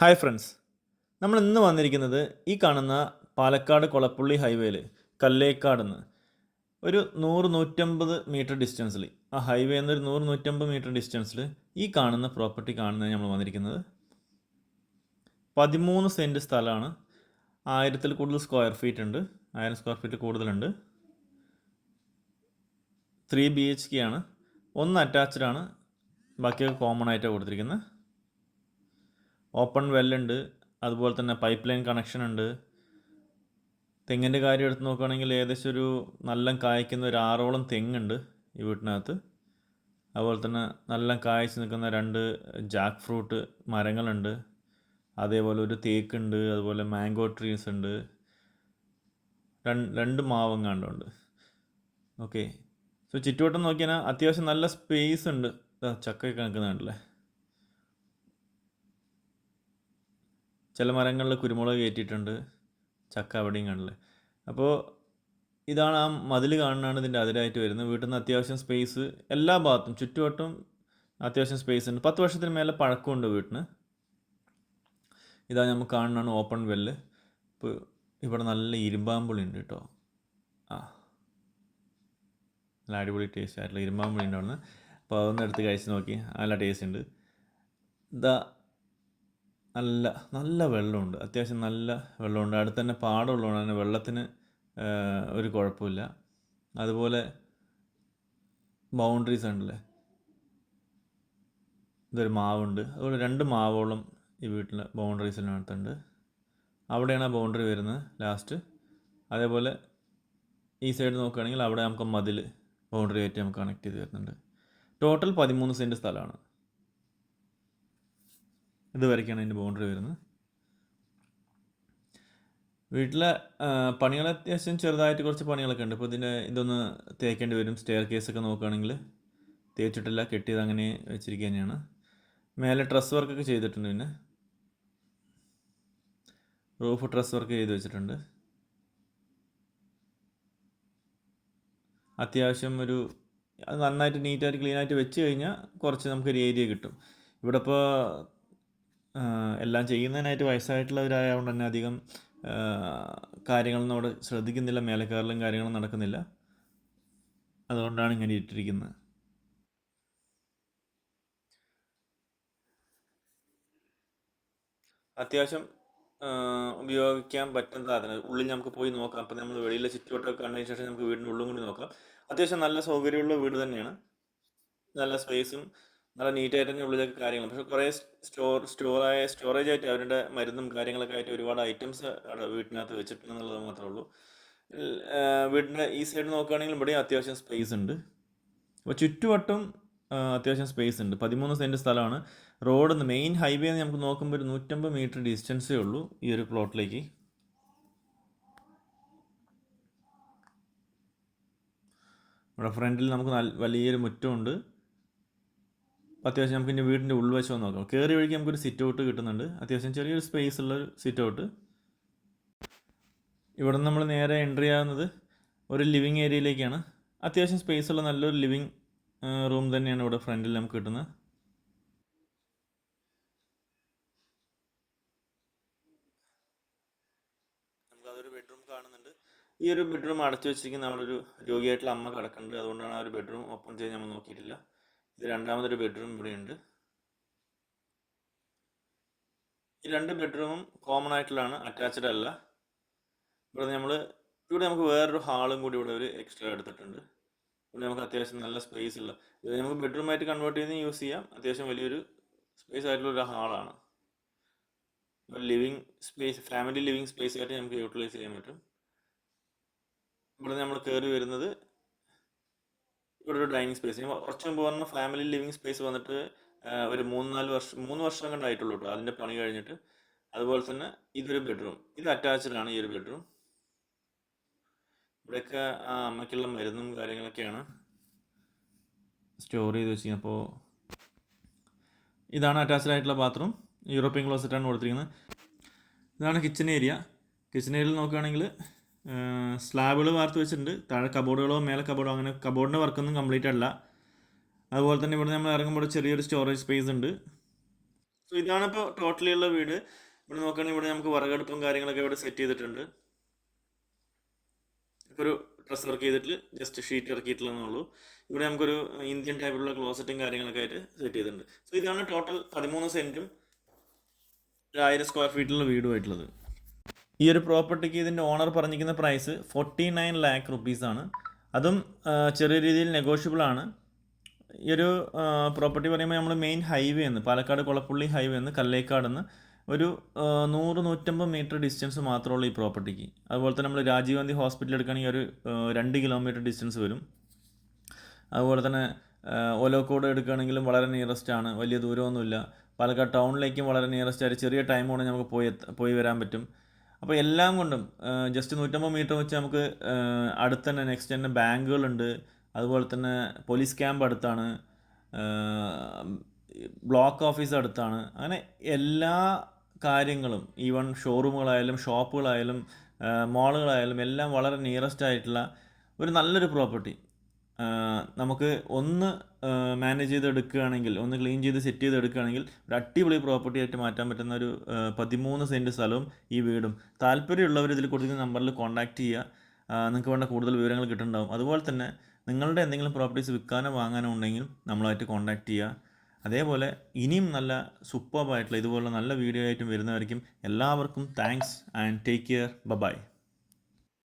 Hi friends. നമ്മൾ ഇന്ന് വന്നിരിക്കുന്നത് ഈ കാണുന്ന പാലക്കാട് കൊളപ്പുള്ളി ഹൈവേയിൽ കല്ലേക്കാട് നിന്ന് ഒരു നൂറ് നൂറ്റമ്പത് മീറ്റർ ഡിസ്റ്റൻസിൽ ആ ഹൈവേ എന്നൊരു നൂറ് നൂറ്റമ്പത് മീറ്റർ ഡിസ്റ്റൻസിൽ ഈ കാണുന്ന പ്രോപ്പർട്ടി കാണുന്നത് നമ്മൾ വന്നിരിക്കുന്നത് പതിമൂന്ന് സെന്റ് സ്ഥലമാണ്. ആയിരത്തിൽ കൂടുതൽ സ്ക്വയർ ഫീറ്റ് ഉണ്ട്. ആയിരം സ്ക്വയർ ഫീറ്റ് കൂടുതലുണ്ട്. ത്രീ ബി എച്ച് കെ ആണ്. ഒന്ന് അറ്റാച്ച്ഡ് ആണ്. ബാക്കിയൊക്കെ കോമൺ ആയിട്ടാണ് കൊടുത്തിരിക്കുന്നത്. ഓപ്പൺ വെല്ലുണ്ട്. അതുപോലെ തന്നെ പൈപ്പ് ലൈൻ കണക്ഷൻ ഉണ്ട്. തെങ്ങിന്റെ കാര്യം എടുത്ത് നോക്കുകയാണെങ്കിൽ ഏകദേശം ഒരു നല്ല കായ്ക്കുന്ന ഒരു ആറോളം തെങ്ങുണ്ട് ഈ വീട്ടിനകത്ത്. അതുപോലെ തന്നെ നല്ല കായ്ച്ച് നിൽക്കുന്ന രണ്ട് ജാക്ക് ഫ്രൂട്ട് മരങ്ങളുണ്ട്. അതേപോലെ ഒരു തേക്കുണ്ട് അതുപോലെ മാംഗോ ട്രീസ് ഉണ്ട്. രണ്ട് മാവങ്ങാണ്ടുണ്ട് ഓക്കെ. സോ ചുറ്റുവട്ടം നോക്കിയാൽ അത്യാവശ്യം നല്ല സ്പേസ് ഉണ്ട്. ചക്കയൊക്കെ നിൽക്കുന്നുണ്ടല്ലേ? ചില മരങ്ങളിൽ കുരുമുളക് കയറ്റിയിട്ടുണ്ട് ചക്ക അവിടെയും കാണില്ല അപ്പോൾ ഇതാണ് ആ മതിൽ കാണുന്നതാണ് ഇതിന്റെ അതിരായിട്ട് വരുന്നത്. വീട്ടിൽ നിന്ന് അത്യാവശ്യം സ്പേസ് എല്ലാ ഭാഗത്തും ചുറ്റുവട്ടം അത്യാവശ്യം സ്പേസ് ഉണ്ട്. പത്ത് വർഷത്തിന് മേലെ പഴക്കമുണ്ട് വീട്ടിന്. ഇതാ നമുക്ക് കാണുന്നതാണ് ഓപ്പൺ വെല്ല്. ഇപ്പോൾ ഇവിടെ നല്ല ഇരുമ്പാമ്പുളി ഉണ്ട് കേട്ടോ. ആ. നല്ല അടിപൊളി ടേസ്റ്റ് ആയിട്ടുള്ള ഇരുമ്പാമ്പുളി ഉണ്ട് അപ്പോൾ അതൊന്ന് എടുത്ത് കഴിച്ച് നോക്കി. നല്ല ടേസ്റ്റ് ഉണ്ട്. ഇതാ നല്ല നല്ല വെള്ളമുണ്ട്. അത്യാവശ്യം നല്ല വെള്ളമുണ്ട്. അടുത്ത് തന്നെ പാടമുള്ളതുകൊണ്ട് തന്നെ വെള്ളത്തിന് ഒരു കുഴപ്പമില്ല. അതുപോലെ ബൗണ്ടറീസ് ഉണ്ടല്ലേ? ഇതൊരു മാവുണ്ട്. അതുപോലെ രണ്ട് മാവോളം ഈ വീട്ടിൽ ബൗണ്ടറീസിനകത്തുണ്ട് അവിടെയാണ് ആ ബൗണ്ടറി വരുന്നത് ലാസ്റ്റ്. അതേപോലെ ഈ സൈഡ് നോക്കുകയാണെങ്കിൽ അവിടെ നമുക്ക് മതിൽ ബൗണ്ടറി ആയിട്ട് നമുക്ക് കണക്ട് ചെയ്ത് വരുന്നുണ്ട്. ടോട്ടൽ പതിമൂന്ന് സെന്റ് സ്ഥലമാണ്. ഇതുവരെയൊക്കെയാണ് അതിന്റെ ബൗണ്ടറി വരുന്നത്. വീട്ടിലെ പണികൾ അത്യാവശ്യം ചെറുതായിട്ട് കുറച്ച് പണികളൊക്കെ ഉണ്ട്. ഇപ്പോൾ ഇതിന്റെ ഇതൊന്ന് തേക്കേണ്ടി വരും. സ്റ്റെയർ കേസൊക്കെ നോക്കുകയാണെങ്കിൽ തേച്ചിട്ടില്ല കെട്ടിയത് അങ്ങനെ വെച്ചിരിക്കുക തന്നെയാണ്. മേലെ ഡ്രസ് വർക്കൊക്കെ ചെയ്തിട്ടുണ്ട് പിന്നെ. റൂഫ് ഡ്രസ് വർക്ക് ചെയ്ത് വെച്ചിട്ടുണ്ട്. അത്യാവശ്യം ഒരു അത് നന്നായിട്ട് നീറ്റായിട്ട് ക്ലീനായിട്ട് വെച്ച് കഴിഞ്ഞാൽ കുറച്ച് നമുക്കൊരു ഏരിയ കിട്ടും. ഇവിടെ ഇപ്പോൾ എല്ലാം ചെയ്യുന്നതിനായിട്ട് വയസ്സായിട്ടുള്ളവരായതുകൊണ്ട് തന്നെ അധികം കാര്യങ്ങളെന്നോട് ശ്രദ്ധിക്കുന്നില്ല. മേലെ കയറലും കാര്യങ്ങളും നടക്കുന്നില്ല. അതുകൊണ്ടാണ് ഇങ്ങനെ ഇട്ടിരിക്കുന്നത്. അത്യാവശ്യം ഉപയോഗിക്കാൻ പറ്റുന്ന സാധനം. ഉള്ളിൽ നമുക്ക് പോയി നോക്കാം. അപ്പം നമ്മൾ വെളിയിലെ ചുറ്റുവട്ടമൊക്കെ കണ്ടതിന് ശേഷം നമുക്ക് വീടിന്റെ ഉള്ളും കൂടി നോക്കാം. അത്യാവശ്യം നല്ല സൗകര്യമുള്ള വീട് തന്നെയാണ്. നല്ല സ്പേസും നല്ല നീറ്റായിട്ട് തന്നെ ഉള്ളിലൊക്കെ കാര്യങ്ങൾ. പക്ഷെ കുറേ സ്റ്റോർ സ്റ്റോറായ സ്റ്റോറേജ് ആയിട്ട് അവരുടെ മരുന്നും കാര്യങ്ങളൊക്കെ ആയിട്ട് ഒരുപാട് ഐറ്റംസ് അവിടെ വീട്ടിനകത്ത് വെച്ചിട്ടുണ്ടെന്നുള്ളത് മാത്രമേ ഉള്ളൂ. വീടിന്റെ ഈ സൈഡ് നോക്കുകയാണെങ്കിൽ ഇവിടെ അത്യാവശ്യം സ്പേസ് ഉണ്ട്. അപ്പോൾ ചുറ്റുവട്ടം അത്യാവശ്യം സ്പേസ് ഉണ്ട്. പതിമൂന്ന് സെന്റ് സ്ഥലമാണ്. റോഡ് മെയിൻ ഹൈവേ നമുക്ക് നോക്കുമ്പോൾ ഒരു നൂറ്റമ്പത് മീറ്റർ ഡിസ്റ്റൻസേ ഉള്ളൂ ഈ ഒരു പ്ലോട്ടിലേക്ക് ഇവിടെ ഫ്രണ്ടിൽ നമുക്ക് വലിയൊരു മുറ്റമുണ്ട്. അത്യാവശ്യം നമുക്ക് ഇനി വീടിന്റെ ഉൾവശം നോക്കാം. കയറി വഴിക്ക് നമുക്കൊരു സിറ്റ് ഔട്ട് കിട്ടുന്നുണ്ട്. അത്യാവശ്യം ചെറിയൊരു സ്പേസ് ഉള്ള ഒരു സിറ്റ് ഔട്ട് ഇവിടെ നിന്ന് നമ്മൾ നേരെ എൻട്രി ആകുന്നത് ഒരു ലിവിങ് ഏരിയയിലേക്കാണ് അത്യാവശ്യം സ്പേസ് ഉള്ള നല്ലൊരു ലിവിങ് റൂം തന്നെയാണ് ഇവിടെ ഫ്രണ്ടിൽ നമുക്ക് കിട്ടുന്നത്. ബെഡ്റൂം കാണുന്നുണ്ട്. ഈ ഒരു ബെഡ്റൂം അടച്ചു വെച്ചിരിക്കുന്ന നമ്മളൊരു രോഗിയായിട്ടുള്ള അമ്മ കിടക്കുന്നുണ്ട്. അതുകൊണ്ടാണ് ആ ഒരു ബെഡ്റൂം ഓപ്പൺ ചെയ്ത് നമ്മൾ നോക്കിയിട്ടില്ല. ഇത് രണ്ടാമതൊരു ബെഡ്റൂം ഇവിടെ ഉണ്ട് ഈ രണ്ട് ബെഡ്റൂമും കോമൺ ആയിട്ടുള്ളതാണ് അറ്റാച്ച്ഡ് അല്ല. ഇവിടെ നമ്മൾ ഇവിടെ നമുക്ക് വേറൊരു ഹാളും കൂടി ഇവിടെ ഒരു എക്സ്ട്രാ എടുത്തിട്ടുണ്ട്. ഇവിടെ നമുക്ക് അത്യാവശ്യം നല്ല സ്പേസ് ഉള്ള ഇത് നമുക്ക് ബെഡ്റൂം ആയിട്ട് കൺവേർട്ട് ചെയ്ത് യൂസ് ചെയ്യാം. അത്യാവശ്യം വലിയൊരു സ്പേസ് ആയിട്ടുള്ള ഒരു ഹാളാണ് living space family living space ആയിട്ട് നമുക്ക് യൂട്ടിലൈസ് ചെയ്യാൻ പറ്റും. ഇവിടെ നമ്മൾ കയറി വരുന്നത് ഇവിടെ ഒരു ഡൈനിങ് സ്പേസ് കുറച്ച് മുമ്പ് പറഞ്ഞ ഫാമിലി ലിവിങ് സ്പേസ് വന്നിട്ട് ഒരു മൂന്ന് നാല് വർഷം മൂന്ന് വർഷം കണ്ടായിട്ടുള്ളൂ കേട്ടോ അതിന്റെ പണി കഴിഞ്ഞിട്ട്. അതുപോലെ തന്നെ ഇതൊരു ബെഡ്റൂം ഇത് അറ്റാച്ച്ഡ് ആണ് ഈ ഒരു ബെഡ്റൂം ഇവിടെയൊക്കെ ആ അമ്മയ്ക്കുള്ള മരുന്നും കാര്യങ്ങളൊക്കെയാണ്. സ്റ്റോർ ചെയ്ത് വെച്ചിരിക്കുന്നത്. അപ്പോൾ ഇതാണ് അറ്റാച്ച്ഡ് ആയിട്ടുള്ള ബാത്റൂം യൂറോപ്യൻ ക്ലോസറ്റാണ് കൊടുത്തിരിക്കുന്നത്. ഇതാണ് കിച്ചൺ ഏരിയ കിച്ചൺ ഏരിയയിൽ നോക്കുകയാണെങ്കിൽ സ്ലാബുകൾ വാർത്ത് വെച്ചിട്ടുണ്ട്. താഴെ കബോർഡുകളോ മേലെ കബോർഡോ അങ്ങനെ കബോർഡിന്റെ വർക്കൊന്നും കംപ്ലീറ്റ് അല്ല. അതുപോലെ തന്നെ ഇവിടെ നമ്മൾ ഇറങ്ങുമ്പോൾ ചെറിയൊരു സ്റ്റോറേജ് സ്പേസ് ഉണ്ട്. സോ ഇതാണ് ഇപ്പോൾ ടോട്ടലി ഉള്ള വീട്. ഇവിടെ നോക്കുകയാണെങ്കിൽ ഇവിടെ നമുക്ക് വിറകടുപ്പും കാര്യങ്ങളൊക്കെ ഇവിടെ സെറ്റ് ചെയ്തിട്ടുണ്ട്. ഒരു ഡ്രസ് വർക്ക് ചെയ്തിട്ട് ജസ്റ്റ് ഷീറ്റ് ഇറക്കിയിട്ടുള്ളതേ ഉള്ളൂ. ഇവിടെ നമുക്കൊരു ഇന്ത്യൻ ടൈപ്പിലുള്ള ക്ലോസറ്റും കാര്യങ്ങളൊക്കെ ആയിട്ട് സെറ്റ് ചെയ്തിട്ടുണ്ട്. സോ ഇതാണ് ടോട്ടൽ പതിമൂന്ന് സെന്റും ആയിരം സ്ക്വയർ ഫീറ്റിലുള്ള വീടുമായിട്ടുള്ളത്. ഈ ഒരു പ്രോപ്പർട്ടിക്ക് ഇതിന്റെ ഓണർ പറഞ്ഞിരിക്കുന്ന പ്രൈസ് ഫോർട്ടി നയൻ ലാക്ക് റുപ്പീസാണ് അതും ചെറിയ രീതിയിൽ നെഗോഷ്യബിൾ ആണ്. ഈ ഒരു പ്രോപ്പർട്ടി പറയുമ്പോൾ നമ്മൾ മെയിൻ ഹൈവേ എന്ന് പാലക്കാട് കൊളപ്പുള്ളി ഹൈവേ എന്ന് കല്ലേക്കാട് ഒരു നൂറ് നൂറ്റമ്പത് മീറ്റർ ഡിസ്റ്റൻസ് മാത്രമേ ഉള്ളൂ ഈ പ്രോപ്പർട്ടിക്ക്. അതുപോലെ തന്നെ നമ്മൾ രാജീവ് ഗാന്ധി ഹോസ്പിറ്റൽ എടുക്കുകയാണെങ്കിൽ ഒരു രണ്ട് കിലോമീറ്റർ ഡിസ്റ്റൻസ് വരും. അതുപോലെ തന്നെ ഒലോക്കോട് എടുക്കുകയാണെങ്കിലും വളരെ നിയറസ്റ്റ് ആണ്. വലിയ ദൂരമൊന്നുമില്ല. പാലക്കാട് ടൗണിലേക്കും വളരെ നിയറസ്റ്റ് ആയിട്ട് ചെറിയ ടൈം കൊണ്ട് നമുക്ക് പോയി പോയി വരാൻ പറ്റും. അപ്പോൾ എല്ലാം കൊണ്ടും ജസ്റ്റ് നൂറ്റമ്പത് മീറ്റർ വെച്ച് നമുക്ക് അടുത്ത് തന്നെ നെക്സ്റ്റ് തന്നെ ബാങ്കുകളുണ്ട്. അതുപോലെ തന്നെ പോലീസ് ക്യാമ്പ് അടുത്താണ്. ബ്ലോക്ക് ഓഫീസ് അടുത്താണ്. അങ്ങനെ എല്ലാ കാര്യങ്ങളും ഈവൺ ഷോറൂമുകളായാലും ഷോപ്പുകളായാലും മോളുകളായാലും എല്ലാം വളരെ നിയറസ്റ്റ് ആയിട്ടുള്ള ഒരു നല്ലൊരു പ്രോപ്പർട്ടി നമുക്ക് ഒന്ന് മാനേജ് ചെയ്ത് എടുക്കുകയാണെങ്കിൽ ഒന്ന് ക്ലീൻ ചെയ്ത് സെറ്റ് ചെയ്ത് എടുക്കുകയാണെങ്കിൽ ഒരു അടിപൊളി പ്രോപ്പർട്ടി ആയിട്ട് മാറ്റാൻ പറ്റുന്ന ഒരു പതിമൂന്ന് സെന്റ് സ്ഥലവും ഈ വീടും. താല്പര്യമുള്ളവർ ഇതിൽ കൊടുക്കുന്ന നമ്പറിൽ കോൺടാക്റ്റ് ചെയ്യുക. നിങ്ങൾക്ക് വേണ്ട കൂടുതൽ വിവരങ്ങൾ കിട്ടുന്നുണ്ടാവും. അതുപോലെ തന്നെ നിങ്ങളുടെ എന്തെങ്കിലും പ്രോപ്പർട്ടീസ് വിൽക്കാനോ വാങ്ങാനോ ഉണ്ടെങ്കിൽ നമ്മളായിട്ട് കോൺടാക്റ്റ് ചെയ്യുക. അതേപോലെ ഇനിയും നല്ല സൂപ്പർബായിട്ടുള്ള ഇതുപോലുള്ള നല്ല വീഡിയോ ആയിട്ടും വരുന്നവർക്കും എല്ലാവർക്കും thanks and take care bye